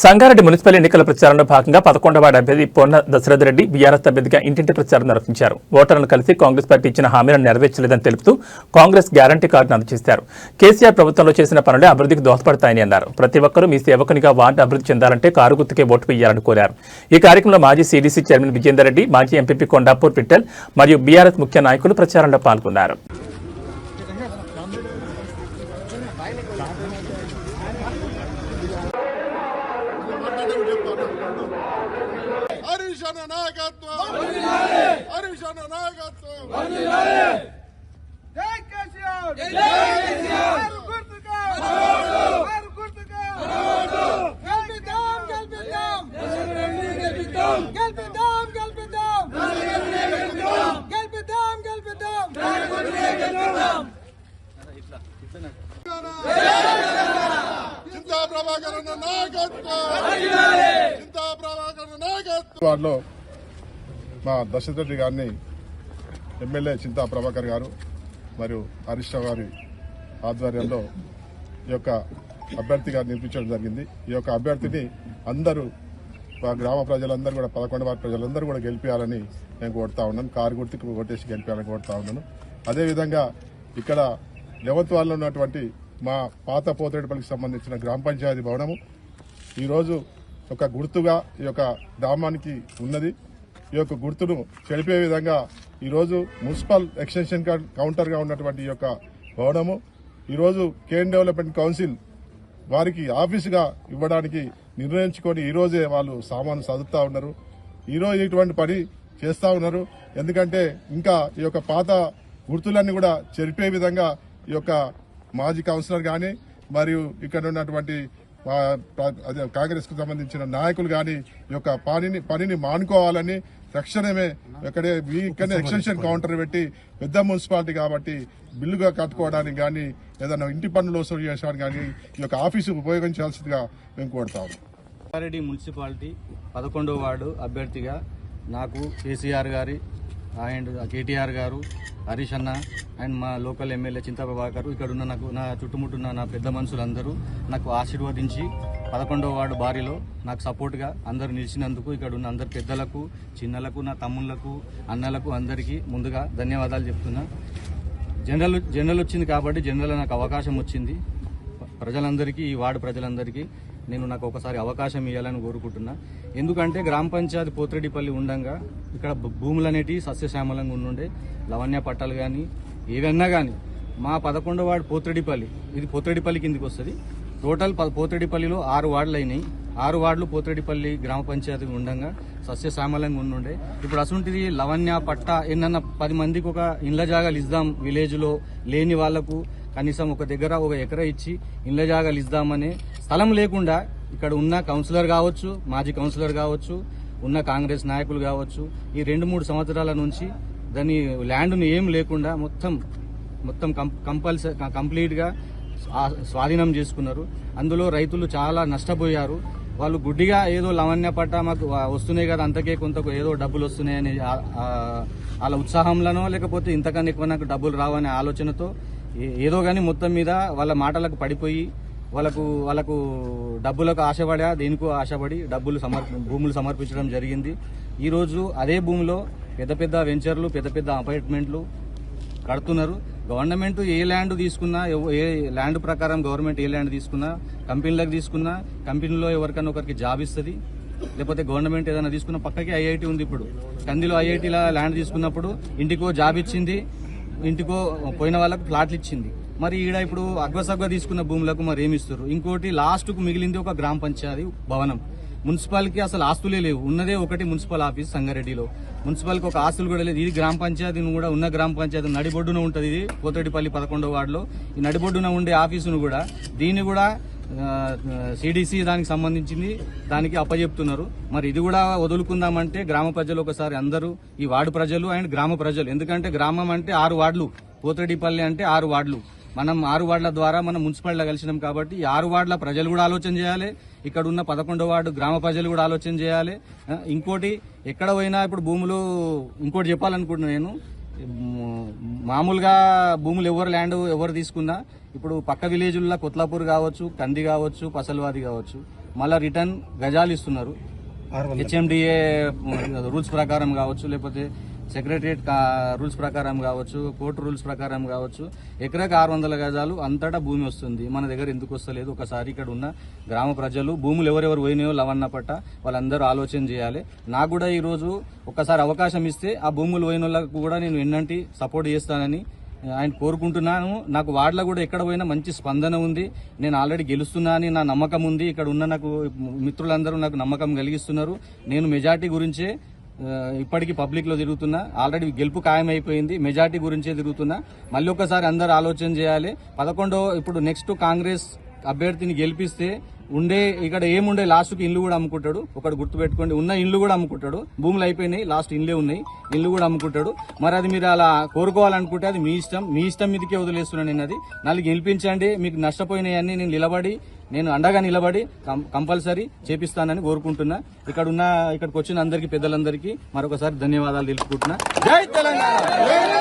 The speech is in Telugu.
సంగారెడ్డి మున్సిపల్ ఎన్నికల ప్రచారంలో భాగంగా పదకొండవ వార్డు అభ్యర్థి పొన్న దశరథ రెడ్డి బీఆర్ఎస్ అభ్యర్థిగా ఇంటింటి ప్రచారం నిర్వహించారు. ఓటర్లను కలిసి కాంగ్రెస్ పార్టీ ఇచ్చిన హామీలను నెరవేర్చలేదని తెలుపుతూ కాంగ్రెస్ గ్యారంటీ కార్డును అందజేశారు. కేసీఆర్ ప్రభుత్వంలో చేసిన పనులే అభివృద్ధికి దోహదపడతాయని అన్నారు. ప్రతి ఒక్కరూ మీ సేవకునిగా వార్డు అభివృద్ధి చెందాలంటే కారు గుర్తుకే ఓటు వేయాలని కోరారు. ఈ కార్యక్రమంలో మాజీ సీడీసీ చైర్మన్ విజేందర్ రెడ్డి మాజీ ఎంపీపీ కొండాపూర్ పిట్టల్ మరియు బీఆర్ఎస్ ముఖ్య నాయకులు ప్రచారంలో పాల్గొన్నారు హరీష్ అన్న నాయకత్వం హరీష్ అన్న నాయకత్వం జై కేసీఆర్ జై కేసీఆర్ ఆరు గుర్తుగా ఆరు గుర్తుగా గెలిపిద్దాం గెలిపిద్దాం గెలిపిద్దాం గెలిపిద్దాం గెలిపిద్దాం గెలిపిద్దాం గెలిపిద్దాం చింతా ప్రభాకర్ అన్న నాయకత్వం చింతా ప్రభాకర్ అన్న నాయకత్వం వార్డులో మా దశరథ రెడ్డి గారిని ఎమ్మెల్యే చింతా ప్రభాకర్ గారు మరియు హరీష్ గారి ఆధ్వర్యంలో ఈ యొక్క అభ్యర్థిగా నిర్మించడం జరిగింది. ఈ యొక్క అభ్యర్థిని అందరూ మా గ్రామ ప్రజలందరూ కూడా పదకొండు వారి ప్రజలందరూ కూడా గెలిపించాలని నేను కోరుతా ఉన్నాను. కారు గుర్తుకు ఓటేసి గెలిపించాలని కోరుతా ఉన్నాను. అదేవిధంగా ఇక్కడ లెవెంత్ వార్డులో ఉన్నటువంటి మా పాత పోతేడుపల్లికి సంబంధించిన గ్రామ పంచాయతీ భవనము. ఈరోజు ఒక గుర్తుగా ఈ యొక్క గ్రామానికి ఉన్నది. ఈ యొక్క గుర్తును చెడిపే విధంగా ఈరోజు మున్సిపల్ ఎక్స్టెన్షన్ కౌంటర్గా ఉన్నటువంటి ఈ యొక్క భవనము ఈరోజు కేన్ డెవలప్మెంట్ కౌన్సిల్ వారికి ఆఫీసుగా ఇవ్వడానికి నిర్ణయించుకొని ఈరోజే వాళ్ళు సామాను చదువుతా ఉన్నారు. ఈరోజు ఇటువంటి పని చేస్తూ ఉన్నారు. ఎందుకంటే ఇంకా ఈ యొక్క పాత గుర్తులన్నీ కూడా చెరిపే విధంగా ఈ యొక్క మాజీ కౌన్సిలర్ కానీ మరియు ఇక్కడ ఉన్నటువంటి కాంగ్రెస్కు అదే సంబంధించిన నాయకులు కానీ ఈ యొక్క పనిని పనిని మానుకోవాలని తక్షణమే ఇక్కడే మీ ఇక్కడనే ఎక్స్టెన్షన్ కౌంటర్ పెట్టి పెద్ద మున్సిపాలిటీ కాబట్టి బిల్లుగా కట్టుకోవడానికి కానీ ఏదైనా ఇంటి పన్నులు వసూలు చేయడానికి కానీ ఈ యొక్క ఆఫీసు ఉపయోగించాల్సిందిగా మేము కోరుతాము రంగారెడ్డి మున్సిపాలిటీ పదకొండవ వార్డు అభ్యర్థిగా నాకు కేసీఆర్ గారి అండ్ కేటీఆర్ గారు హరీష్ అన్న అండ్ మా లోకల్ ఎమ్మెల్యే చింతా ప్రభాకర్ ఇక్కడ ఉన్న నాకు నా చుట్టుముట్టున్న నా పెద్ద మనుషులందరూ నాకు ఆశీర్వదించి పదకొండవ వార్డు బారిలో నాకు సపోర్ట్గా అందరు నిలిచినందుకు ఇక్కడ ఉన్న అందరు పెద్దలకు చిన్నలకు నా తమ్ముళ్ళకు అన్నలకు అందరికీ ముందుగా ధన్యవాదాలు చెప్తున్నా. జనరల్ జనరల్ వచ్చింది కాబట్టి జనరల్ నాకు అవకాశం వచ్చింది. ప్రజలందరికీ ఈ వార్డు ప్రజలందరికీ నేను నాకు ఒకసారి అవకాశం ఇవ్వాలని కోరుకుంటున్నా. ఎందుకంటే గ్రామ పంచాయతీ పోతిరెడ్డిపల్లి ఉండగా ఇక్కడ భూములు అనేటివి సస్యశ్యామలంగా ఉండుండే. లవణ్య పట్టాలు కానీ ఏవన్నా కానీ మా పదకొండవ వార్డు పోతిరెడ్డిపల్లి ఇది పోతిరెడ్డిపల్లి కిందికి వస్తుంది. టోటల్ ప- పోతిరెడ్డిపల్లిలో ఆరు వార్డులు అయినాయి ఆరు వార్డులు పోతిరెడ్డిపల్లి గ్రామ పంచాయతీ ఉండంగా సస్యశ్యామలంగా ఉండుండే. ఇప్పుడు అసలుంటిది లవణ్య పట్ట ఏంటన్నా పది మందికి ఒక ఇండ్ల జాగాలు ఇద్దాం విలేజ్లో లేని వాళ్ళకు కనీసం ఒక దగ్గర ఒక ఎకరా ఇచ్చి ఇండ్ల జాగాలు ఇద్దామనే స్థలం లేకుండా ఇక్కడ ఉన్న కౌన్సిలర్ కావచ్చు మాజీ కౌన్సిలర్ కావచ్చు ఉన్న కాంగ్రెస్ నాయకులు కావచ్చు ఈ రెండు మూడు సంవత్సరాల నుంచి దాని ల్యాండ్ను ఏం లేకుండా మొత్తం మొత్తం కంపల్సరీ కంప్లీట్గా స్వాధీనం చేసుకున్నారు. అందులో రైతులు చాలా నష్టపోయారు. వాళ్ళు గుడ్డిగా ఏదో లవణ్య పట్ట మాకు వస్తున్నాయి కదా అంతకే కొంత ఏదో డబ్బులు వస్తున్నాయని వాళ్ళ ఉత్సాహంలోనో లేకపోతే ఇంతకన్నా ఎక్కువ నాకు డబ్బులు రావనే ఆలోచనతో ఏ- ఏదో కానీ మొత్తం మీద వాళ్ళ మాటలకు పడిపోయి వాళ్ళకు వాళ్ళకు డబ్బులకు ఆశపడా దేనికో ఆశపడి డబ్బులు సమర్ప భూములు సమర్పించడం జరిగింది. ఈరోజు అదే భూమిలో పెద్ద పెద్ద వెంచర్లు పెద్ద పెద్ద అపార్ట్మెంట్లు కడుతున్నారు. గవర్నమెంట్ ఏ ల్యాండ్ తీసుకున్నా ఏ ల్యాండ్ ప్రకారం గవర్నమెంట్ ఏ ల్యాండ్ తీసుకున్నా కంపెనీలకు తీసుకున్నా కంపెనీలో ఎవరికైనా ఒకరికి జాబ్ ఇస్తుంది. లేకపోతే గవర్నమెంట్ ఏదైనా తీసుకున్న పక్కకి ఐఐటి ఉంది ఇప్పుడు. కందిలో ఐఐటీలో ల్యాండ్ తీసుకున్నప్పుడు ఇంటికో జాబ్ ఇచ్చింది. ఇంటికో పోయిన వాళ్ళకు ప్లాట్లు ఇచ్చింది. మరి ఈడ ఇప్పుడు అగ్వసగ్వ తీసుకున్న భూములకు మరి ఏమిస్తారు ఇంకోటి లాస్ట్కు మిగిలింది ఒక గ్రామ పంచాయతీ భవనం. మున్సిపాలిటీ అసలు ఆస్తులే లేవు. ఉన్నదే ఒకటి మున్సిపల్ ఆఫీస్ సంగారెడ్డిలో. మున్సిపల్కి ఒక ఆస్తులు కూడా లేదు. ఇది గ్రామ పంచాయతీని కూడా ఉన్న గ్రామ పంచాయతీ నడిబొడ్డున ఉంటుంది ఇది. పోతేటిపల్లి పదకొండో వార్డులో. ఈ నడిబొడ్డున ఉండే ఆఫీసును కూడా దీన్ని కూడా సిడిసి దానికి సంబంధించింది దానికి అప్పజెప్తున్నారు. మరి ఇది కూడా వదులుకుందామంటే గ్రామ ప్రజలు ఒకసారి అందరూ ఈ వార్డు ప్రజలు అండ్ గ్రామ ప్రజలు. ఎందుకంటే గ్రామం అంటే ఆరు వార్డులు. పోతడిపల్లి అంటే ఆరు వార్డులు. మనం ఆరు వార్డుల ద్వారా మనం మున్సిపాలిటీలో కలిసినాం కాబట్టి ఈ ఆరు వార్డుల ప్రజలు కూడా ఆలోచన చేయాలి. ఇక్కడ ఉన్న పదకొండో వార్డు గ్రామ ప్రజలు కూడా ఆలోచన చేయాలి. ఇంకోటి ఎక్కడ పోయినా ఇప్పుడు భూములు ఇంకోటి చెప్పాలనుకుంటున్నా నేను. మామూలుగా భూములు ఎవరు ల్యాండ్ ఎవరు తీసుకున్నా ఇప్పుడు పక్క విలేజ్ల్లో కొత్లాపూర్ కావచ్చు కంది కావచ్చు పసల్వాది కావచ్చు మళ్ళీ రిటర్న్ గజాలు ఇస్తున్నారు. హెచ్ఎండిఏ రూల్స్ ప్రకారం కావచ్చు లేకపోతే సెక్రటరియట్ రూల్స్ ప్రకారం కావచ్చు కోర్టు రూల్స్ ప్రకారం కావచ్చు ఎకరాకి ఆరు వందల గజాలు అంతటా భూమి వస్తుంది. మన దగ్గర ఎందుకు వస్తలేదు? ఒకసారి ఇక్కడ ఉన్న గ్రామ ప్రజలు భూములు ఎవరెవరు పోయినాయో లవన్న పట్ట వాళ్ళందరూ ఆలోచన చేయాలి. నాకు కూడా ఈరోజు ఒకసారి అవకాశం ఇస్తే ఆ భూములు పోయిన వాళ్ళకు కూడా నేను ఎన్నంటి సపోర్ట్ చేస్తానని ఆయన కోరుకుంటున్నాను. నాకు వార్డులో కూడా ఎక్కడ పోయినా మంచి స్పందన ఉంది. నేను ఆల్రెడీ గెలుస్తున్నా అని నా నమ్మకం ఉంది. ఇక్కడ ఉన్న నాకు మిత్రులందరూ నాకు నమ్మకం కలిగిస్తున్నారు. నేను మెజార్టీ గురించే ఇప్పటికీ పబ్లిక్లో తిరుగుతున్నా. ఆల్రెడీ గెలుపు ఖాయమైపోయింది. మెజార్టీ గురించే తిరుగుతున్నా. మళ్ళీ ఒకసారి అందరు ఆలోచన చేయాలి. పదకొండో ఇప్పుడు నెక్స్ట్ కాంగ్రెస్ అభ్యర్థిని గెలిపిస్తే ఉండే ఇక్కడ ఏముండే లాస్ట్కి ఇల్లు కూడా అమ్ముకుంటాడు. ఒకటి గుర్తుపెట్టుకోండి ఉన్న ఇల్లు కూడా అమ్ముకుంటాడు. భూములు అయిపోయినాయి లాస్ట్ ఇల్లే ఉన్నాయి ఇల్లు కూడా అమ్ముకుంటాడు. మరి అది మీరు అలా కోరుకోవాలనుకుంటే అది మీ ఇష్టం. మీ ఇష్టం మీదకే వదిలేస్తున్నాను నేను అది. నాలుగు గెలిపించండి మీకు నష్టపోయినాయన్నీ నేను నిలబడి నేను అండగా నిలబడి కం- కంపల్సరీ చేపిస్తానని కోరుకుంటున్నా. ఇక్కడ ఉన్న ఇక్కడికి వచ్చిన అందరికీ పెద్దలందరికీ మరొకసారి ధన్యవాదాలు తెలుపుకుంటున్నా. జై తెలంగాణ!